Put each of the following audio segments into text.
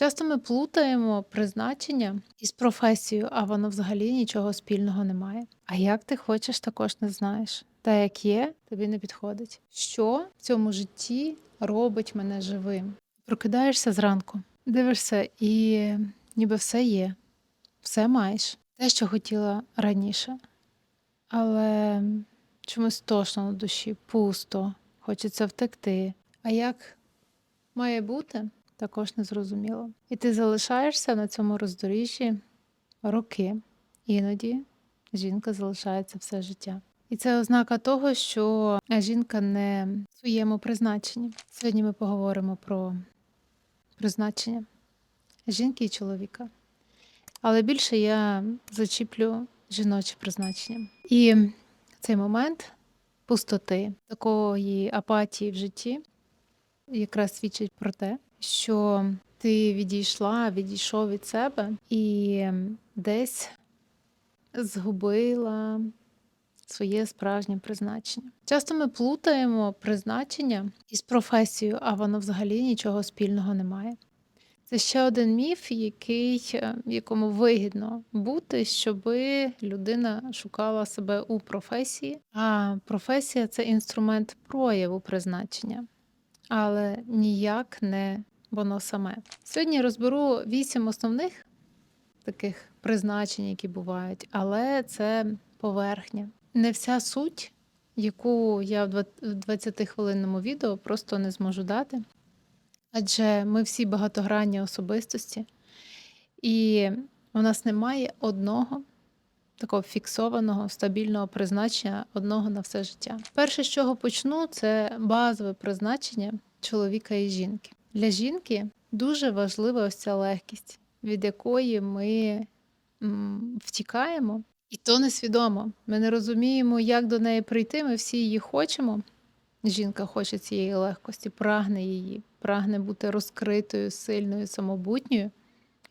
Часто ми плутаємо призначення із професією, а воно взагалі нічого спільного не має. А як ти хочеш, також не знаєш. Та як є, тобі не підходить. Що в цьому житті робить мене живим? Прокидаєшся зранку, дивишся, і ніби все є, все маєш. Те, що хотіла раніше. Але чомусь тошно на душі, пусто, хочеться втекти. А як має бути, також не зрозуміло. І ти залишаєшся на цьому роздоріжжі роки. Іноді жінка залишається все життя. І це ознака того, що жінка не в своєму призначенні. Сьогодні ми поговоримо про призначення жінки і чоловіка. Але більше я зачіплю жіноче призначення. І цей момент пустоти, такої апатії в житті, якраз свідчить про те, що ти відійшла, відійшов від себе і десь згубила своє справжнє призначення. Часто ми плутаємо призначення із професією, а воно взагалі нічого спільного не має. Це ще один міф, який, е, якому вигідно бути, щоб людина шукала себе у професії. А професія це інструмент прояву призначення, але ніяк не воно саме. Сьогодні розберу вісім основних таких призначень, які бувають, але це поверхня. Не вся суть, яку я в 20-хвилинному відео просто не зможу дати. Адже ми всі багатогранні особистості, і у нас немає одного такого фіксованого, стабільного призначення, одного на все життя. Перше, з чого почну, це базове призначення чоловіка і жінки. Для жінки дуже важлива ось ця легкість, від якої ми втікаємо, і то несвідомо. Ми не розуміємо, як до неї прийти. Ми всі її хочемо. Жінка хоче цієї легкості, прагне її, прагне бути розкритою, сильною, самобутньою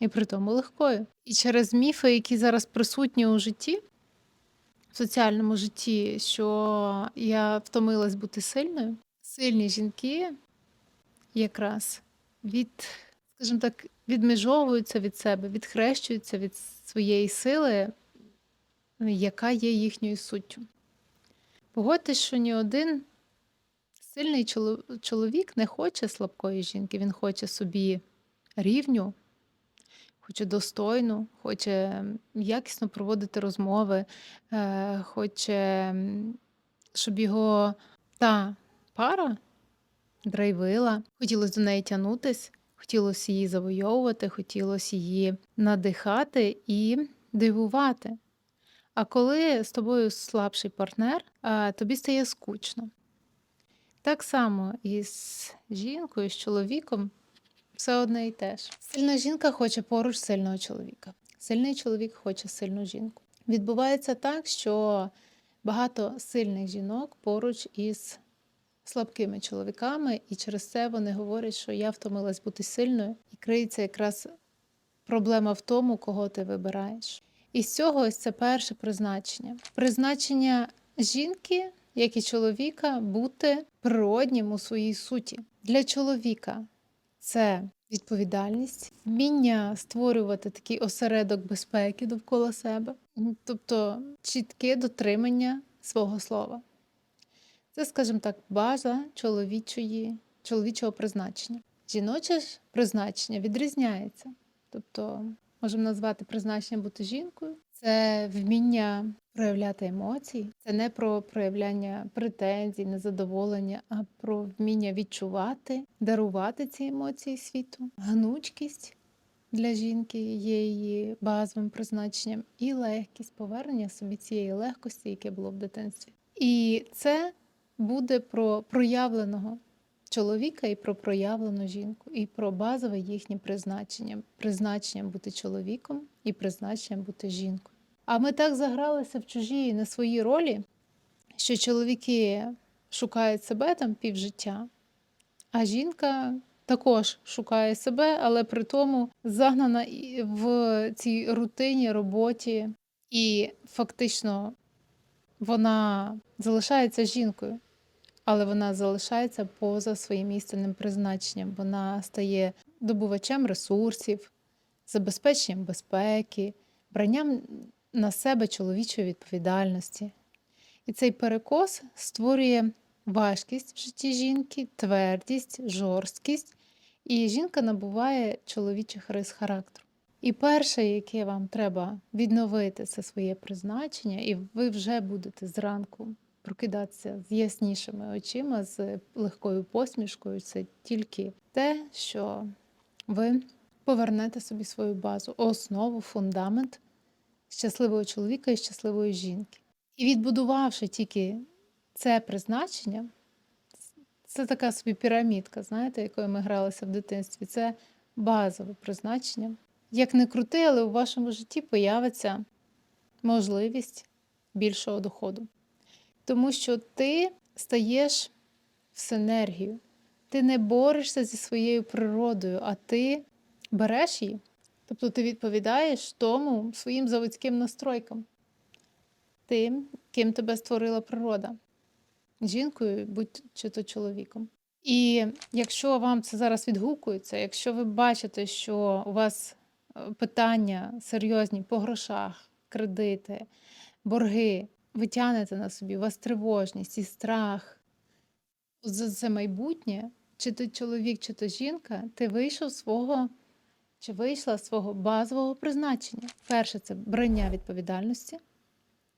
і при тому легкою. І через міфи, які зараз присутні у житті, в соціальному житті, що я втомилась бути сильною, сильні жінки якраз від, скажімо так, відмежовуються від себе, відхрещуються від своєї сили, яка є їхньою суттю. Погодьтесь, що ні один сильний чоловік не хоче слабкої жінки, він хоче собі рівню, хоче достойну, хоче якісно проводити розмови, е, хоче, щоб його та пара драйвила, хотілося до неї тягнутись, хотілося її завойовувати, хотілося її надихати і дивувати. А коли з тобою слабший партнер, тобі стає скучно. Так само і з жінкою, з чоловіком все одне і те ж. Сильна жінка хоче поруч сильного чоловіка. Сильний чоловік хоче сильну жінку. Відбувається так, що багато сильних жінок поруч із слабкими чоловіками, і через це вони говорять, що я втомилась бути сильною, і криється якраз проблема в тому, кого ти вибираєш. І з цього ось це перше призначення. Призначення жінки, як і чоловіка, бути природнім у своїй суті. Для чоловіка це відповідальність, вміння створювати такий осередок безпеки довкола себе, тобто чітке дотримання свого слова. Це, скажімо так, база чоловічої, чоловічого призначення. Жіноче ж призначення відрізняється. Тобто, можемо назвати призначення бути жінкою, це вміння проявляти емоції, це не про проявляння претензій, незадоволення, а про вміння відчувати, дарувати ці емоції світу, гнучкість. Для жінки є її базовим призначенням і легкість повернення собі цієї легкості, яке було в дитинстві. І це буде про проявленого чоловіка і про проявлену жінку, і про базове їхнє призначення, призначенням бути чоловіком і призначенням бути жінкою. А ми так загралися в чужій на своїй ролі, що чоловіки шукають себе там півжиття, а жінка також шукає себе, але при тому загнана в цій рутині роботі, і фактично вона залишається жінкою але вона залишається поза своїм істинним призначенням. Вона стає добувачем ресурсів, забезпеченням безпеки, бранням на себе чоловічої відповідальності. І цей перекос створює важкість в житті жінки, твердість, жорсткість, і жінка набуває чоловічих рис характеру. І перше, яке вам треба відновити, це своє призначення, і ви вже будете зранку прокидатися з яснішими очима, з легкою посмішкою. Це тільки те, що ви повернете собі свою базу, основу, фундамент щасливого чоловіка і щасливої жінки. І відбудувавши тільки це призначення, це така собі пірамідка, знаєте, якою ми гралися в дитинстві. Це базове призначення. Як не крути, але у вашому житті появиться можливість більшого доходу. Тому що ти стаєш в синергію. Ти не борешся зі своєю природою, а ти береш її. Тобто ти відповідаєш тому своїм заводським настройкам, тим, ким тебе створила природа, жінкою, будь чи то чоловіком. І якщо вам це зараз відгукується, якщо ви бачите, що у вас е, питання серйозні по грошах, кредити, борги, ви тянете на собі, у вас тривожність і страх за це майбутнє, чи то чоловік, чи то жінка, ти вийшов свого чи вийшла з свого базового призначення. Перше це брання відповідальності.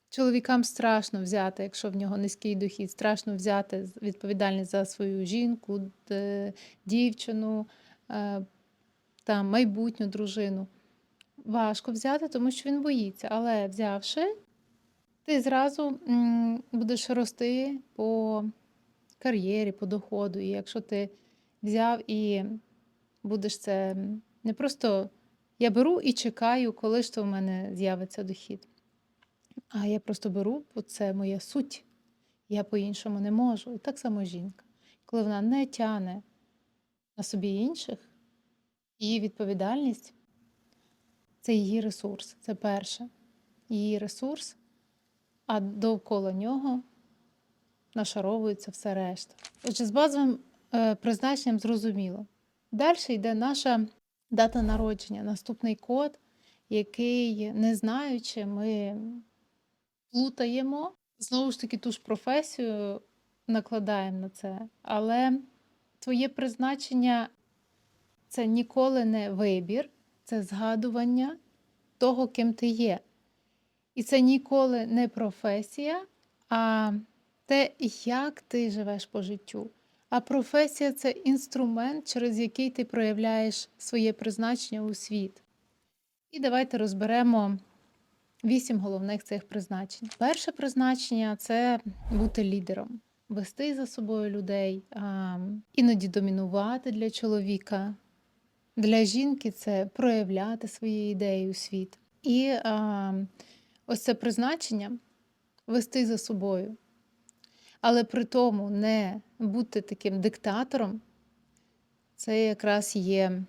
Чоловікам страшно взяти, якщо в нього низький дохід, страшно взяти відповідальність за свою жінку, дівчину, е, там, майбутню дружину. Важко взяти, тому що він боїться. Але взявши, ти зразу будеш рости по кар'єрі, по доходу. І якщо ти взяв і будеш це не просто я беру і чекаю, коли ж то в мене з'явиться дохід. А я просто беру, бо це моя суть. Я по-іншому не можу. І так само жінка. Коли вона не тяне на собі інших, її відповідальність це її ресурс. Це перше. Її ресурс, а довкола нього нашаровується все решта. Отже, з базовим е, призначенням зрозуміло. Далі йде наша дата народження, наступний код, який, не знаючи, ми плутаємо. Знову ж таки, ту ж професію накладаємо на це. Але твоє призначення це ніколи не вибір, це згадування того, ким ти є. І це ніколи не професія, а те, як ти живеш по життю. А професія це інструмент, через який ти проявляєш своє призначення у світ. І давайте розберемо вісім головних цих призначень. Перше призначення це бути лідером, вести за собою людей, іноді домінувати для чоловіка. Для жінки це проявляти свої ідеї у світ. І ось це призначення вести за собою. Але при тому не бути таким диктатором, це якраз є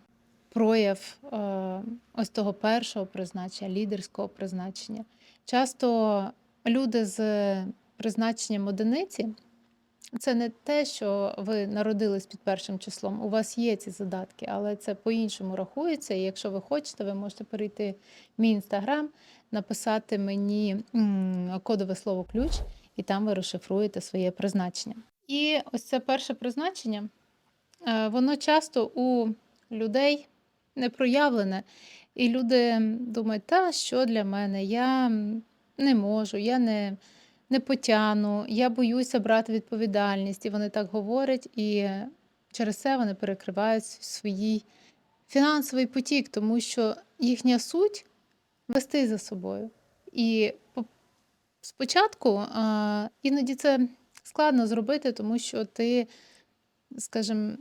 прояв е, ось того першого призначення, лідерського призначення. Часто люди з призначенням одиниці це не те, що ви народились під першим числом. У вас є ці задатки, але це по-іншому рахується. І якщо ви хочете, ви можете перейти в мій інстаграм, написати мені кодове слово ключ, і там ви розшифруєте своє призначення. І ось це перше призначення, е, воно часто у людей не проявлене. І люди думають, та що для мене? Я не можу, я не, не потягну, я боюся брати відповідальність. І вони так говорять, і через це вони перекривають свій фінансовий потік, тому що їхня суть вести за собою. І спочатку іноді це складно зробити, тому що ти, скажімо,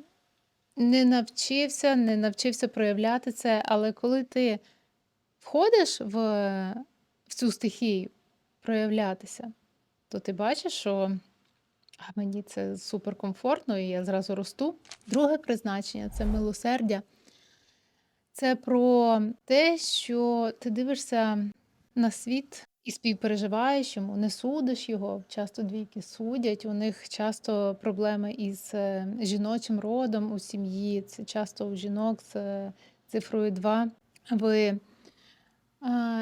не навчився, не навчився проявляти це, але коли ти входиш в, в цю стихію проявлятися, то ти бачиш, що а мені це суперкомфортно, і я зразу росту. Друге призначення це милосердя. Це про те, що ти дивишся на світ і співпереживаєш йому, не судиш його. Часто двійки судять, у них часто проблеми із е, жіночим родом у сім'ї. Це часто у жінок з е, цифрою 2. Ви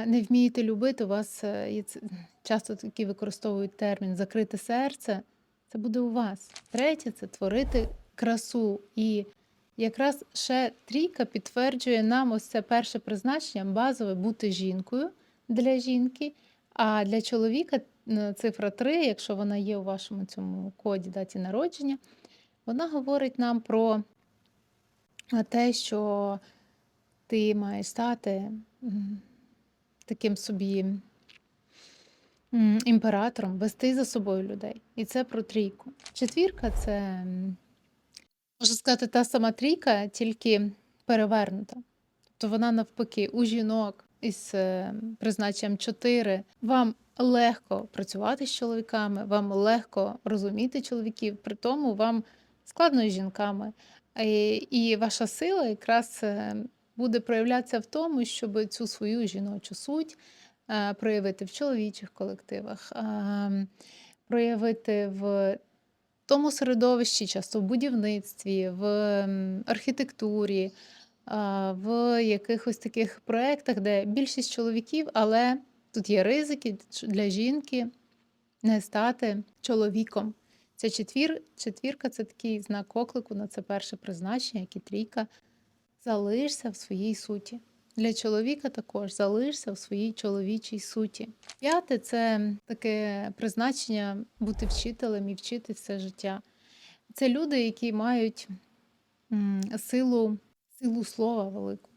не вмієте любити, у вас е, часто такі використовують термін закрите серце. Це буде у вас. Третє це творити красу. І якраз ще трійка підтверджує нам ось це перше призначення базове бути жінкою для жінки. А для чоловіка цифра 3, якщо вона є у вашому цьому коді даті народження, вона говорить нам про те, що ти маєш стати таким собі імператором, вести за собою людей. І це про трійку. Четвірка це, можна сказати, та сама трійка, тільки перевернута. Тобто вона навпаки у жінок із е, призначенням 4 вам легко працювати з чоловіками, вам легко розуміти чоловіків, при тому вам складно з жінками. Е, І ваша сила якраз е, буде проявлятися в тому, щоб цю свою жіночу суть проявити в чоловічих колективах, проявити в тому середовищі, часто в будівництві, в архітектурі, в якихось таких проєктах, де більшість чоловіків, але тут є ризики для жінки не стати чоловіком. Це четвір, четвірка це такий знак оклику на це перше призначення, як і трійка. Залишся в своїй суті. Для чоловіка також залишся в своїй чоловічій суті. П'яте це таке призначення бути вчителем і вчити все життя. Це люди, які мають силу, силу слова велику.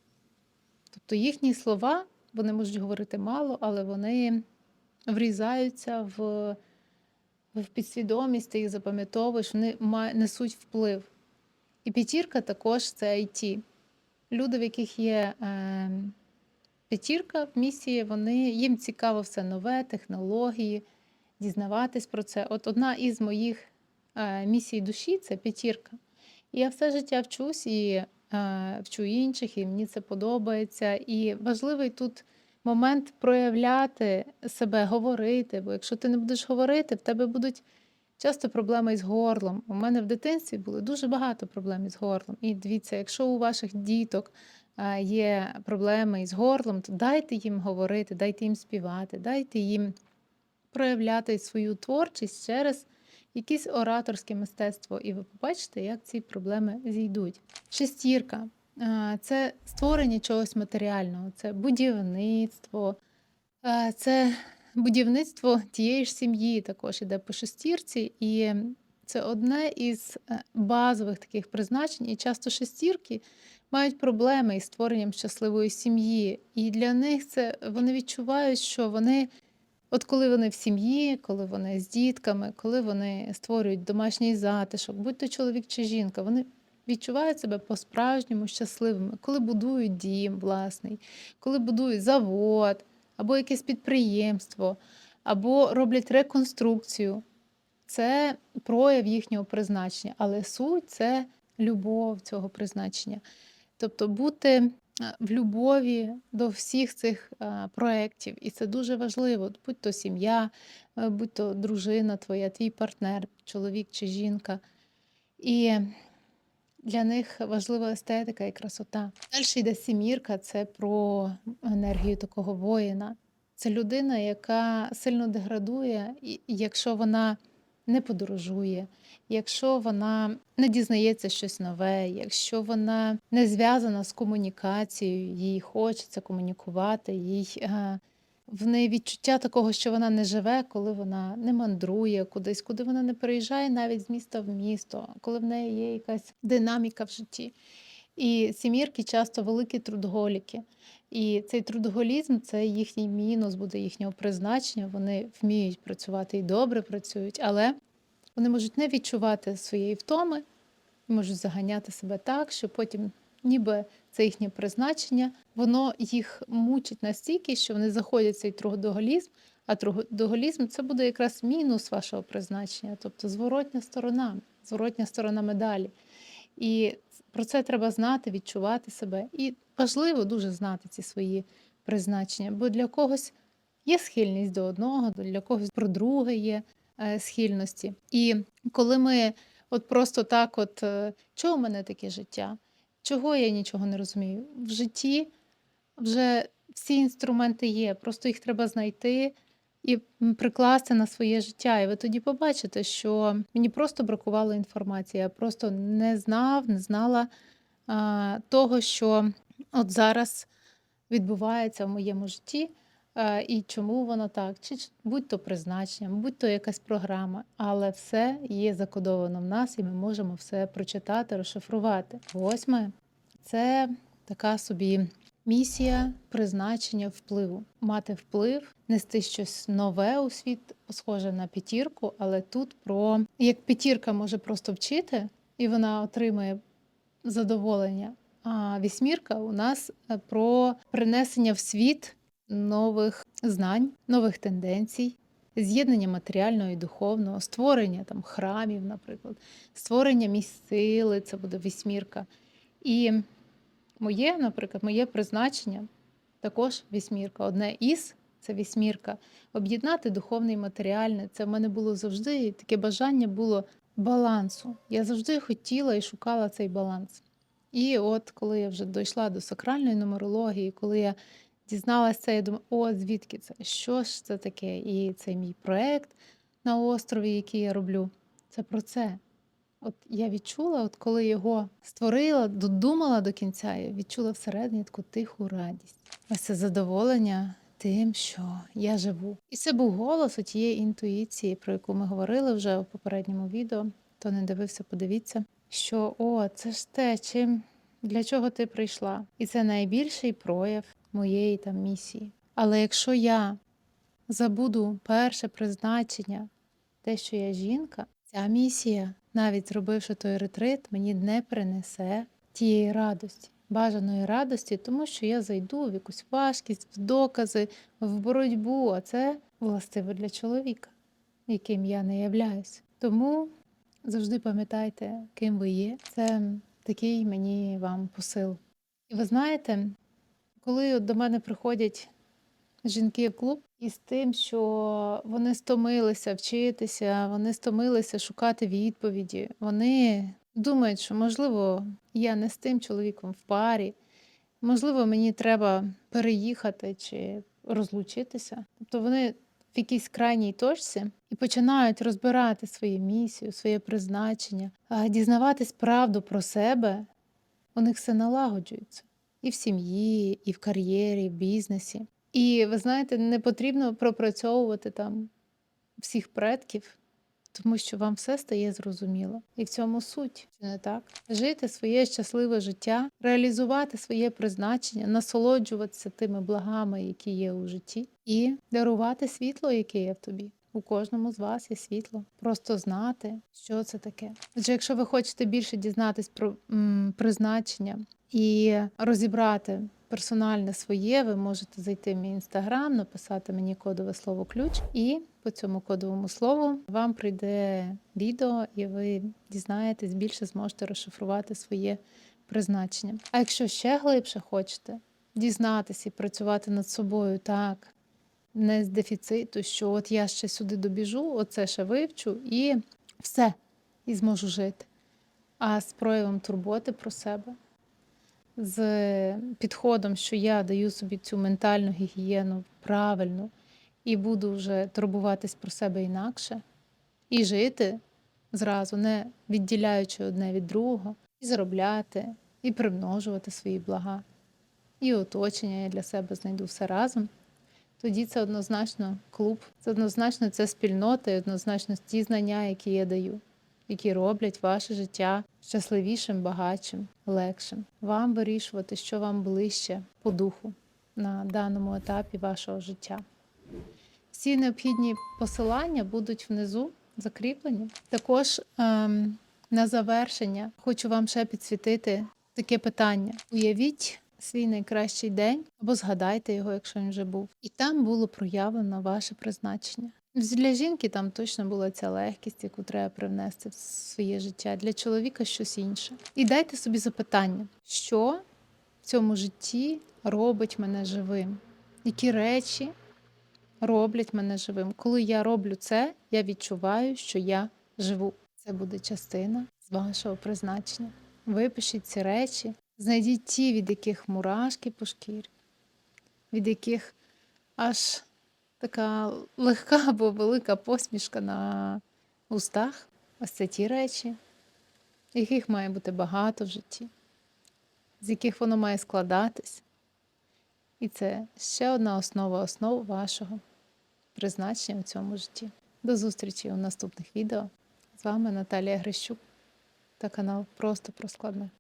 Тобто їхні слова, вони можуть говорити мало, але вони врізаються в, в підсвідомість, ти їх запам'ятовуєш, вони несуть вплив. І п'ятірка також це IT. Люди, в яких є е, п'ятірка в місії, вони, їм цікаво все нове, технології, дізнаватись про це. От одна із моїх е, місій душі це п'ятірка. І я все життя вчусь і е, вчу інших, і мені це подобається. І важливий тут момент проявляти себе, говорити. Бо якщо ти не будеш говорити, в тебе будуть часто проблеми із горлом. У мене в дитинстві були дуже багато проблем із горлом. І дивіться, якщо у ваших діток е, є проблеми із горлом, то дайте їм говорити, дайте їм співати, дайте їм проявляти свою творчість через якесь ораторське мистецтво, і ви побачите, як ці проблеми зійдуть. Шестірка це створення чогось матеріального, це будівництво, це будівництво тієї ж сім'ї також іде по шестірці, і це одне із е, базових таких призначень. І часто шестірки мають проблеми із створенням щасливої сім'ї. І для них це вони відчувають, що вони От коли вони в сім'ї, коли вони з дітками, коли вони створюють домашній затишок, будь то чоловік чи жінка, вони відчувають себе по-справжньому щасливими, коли будують дім власний, коли будують завод, або якесь підприємство, або роблять реконструкцію. Це прояв їхнього призначення, але суть це любов цього призначення. Тобто бути е, в любові до всіх цих е, проєктів. І це дуже важливо. Будь то сім'я, е, будь то дружина твоя, твій партнер, чоловік чи жінка. І для них важлива естетика і красота. Далі йде сімірка, це про енергію такого воїна. Це людина, яка сильно деградує, якщо вона не подорожує, якщо вона не дізнається щось нове, якщо вона не зв'язана з комунікацією, їй хочеться комунікувати, їй е, в неї відчуття такого, що вона не живе, коли вона не мандрує кудись, куди вона не переїжджає навіть з міста в місто, коли в неї є якась динаміка в житті. І сімірки часто великі трудоголіки. І цей трудоголізм це їхній мінус, буде їхнього призначення. Вони вміють працювати і добре працюють, але вони можуть не відчувати своєї втоми, можуть заганяти себе так, що потім, ніби це їхнє призначення, воно їх мучить настільки, що вони заходять в цей трудоголізм, а трудоголізм це буде якраз мінус вашого призначення, тобто зворотня сторона, зворотня сторона медалі. І про це треба знати, відчувати себе. І важливо дуже знати ці свої призначення, бо для когось Є схильність до одного, для когось про друге є е, схильності. І коли ми от просто так, от е, чого в мене таке життя? Чого я нічого не розумію? В житті вже всі інструменти є, просто їх треба знайти і прикласти на своє життя. І ви тоді побачите, що мені просто бракувало інформації. Я просто не знав, не знала а, того, що от зараз відбувається в моєму житті, і чому воно так, чи будь то призначення, будь то якась програма, але все є закодовано в нас, і ми можемо все прочитати, розшифрувати. Восьме це така собі місія призначення впливу. Мати вплив, нести щось нове у світ, схоже на п'ятірку, але тут про як п'ятірка може просто вчити, і вона отримує задоволення. А вісьмірка у нас е, про принесення в світ нових знань, нових тенденцій, з'єднання матеріального і духовного, створення там храмів, наприклад, створення місць сили, це буде вісьмірка. І моє, наприклад, моє призначення також вісьмірка. Одне із це вісьмірка. Об'єднати духовне і матеріальне. Це в мене було завжди таке бажання було балансу. Я завжди хотіла і шукала цей баланс. І от коли я вже дійшла до сакральної нумерології, коли я дізналася це, я думаю, о, звідки це? Що ж це таке? І це мій проект на острові, який я роблю. Це про це. От я відчула, от коли його створила, додумала до кінця, я відчула всередині таку тиху радість. Ось це задоволення тим, що я живу. І це був голос тієї інтуїції, про яку ми говорили вже у попередньому відео. Хто не дивився, подивіться, що о, це ж те, чим для чого ти прийшла. І це найбільший прояв моєї там місії. Але якщо я забуду перше призначення, те, що я жінка, ця місія, навіть зробивши той ретрит, мені не принесе тієї радості, бажаної радості, тому що я зайду в якусь важкість, в докази, в боротьбу, а це властиво для чоловіка, яким я не являюсь. Тому завжди пам'ятайте, ким ви є. Це такий мені вам посил. І ви знаєте, коли до мене приходять жінки в клуб із тим, що вони стомилися вчитися, вони стомилися шукати відповіді. Вони думають, що можливо я не з тим чоловіком в парі, можливо, мені треба переїхати чи розлучитися. Тобто вони в якійсь крайній точці і починають розбирати свою місію, своє призначення, а дізнаватись правду про себе. У них все налагоджується і в сім'ї, і в кар'єрі, і в бізнесі. І ви знаєте, не потрібно пропрацьовувати там всіх предків, тому що вам все стає зрозуміло. І в цьому суть, чи не так? Жити своє щасливе життя, реалізувати своє призначення, насолоджуватися тими благами, які є у житті, і дарувати світло, яке є в тобі. У кожному з вас є світло. Просто знати, що це таке. Отже, якщо ви хочете більше дізнатись про м, призначення і розібрати персональне своє, ви можете зайти в мій інстаграм, написати мені кодове слово ключ, і по цьому кодовому слову вам прийде відео, і ви дізнаєтесь більше, зможете розшифрувати своє призначення. А якщо ще глибше хочете дізнатися і працювати над собою так, не з дефіциту, що от я ще сюди добіжу, оце ще вивчу і все, і зможу жити. А з проявом турботи про себе, з підходом, що я даю собі цю ментальну гігієну правильну і буду вже турбуватись про себе інакше, і жити зразу, не відділяючи одне від другого, і заробляти, і примножувати свої блага, і оточення я для себе знайду все разом. Тоді це однозначно клуб, це однозначно це спільнота, і однозначно ті знання, які я даю, які роблять ваше життя щасливішим, багатшим, легшим. Вам вирішувати, що вам ближче по духу на даному етапі вашого життя. Всі необхідні посилання будуть внизу закріплені. Також ем, на завершення хочу вам ще підсвітити таке питання. Уявіть свій найкращий день або згадайте його, якщо він вже був. І там було проявлено ваше призначення. Для жінки там точно була ця легкість, яку треба привнести в своє життя. Для чоловіка щось інше. І дайте собі запитання, що в цьому житті робить мене живим? Які речі роблять мене живим. Коли я роблю це, я відчуваю, що я живу. Це буде частина з вашого призначення. Випишіть ці речі, знайдіть ті, від яких мурашки по шкірі, від яких аж така легка або велика посмішка на устах. Ось це ті речі, яких має бути багато в житті, з яких воно має складатись. І це ще одна основа основ вашого призначення в цьому житті. До зустрічі у наступних відео. З вами Наталія Грищук та канал Просто про складне.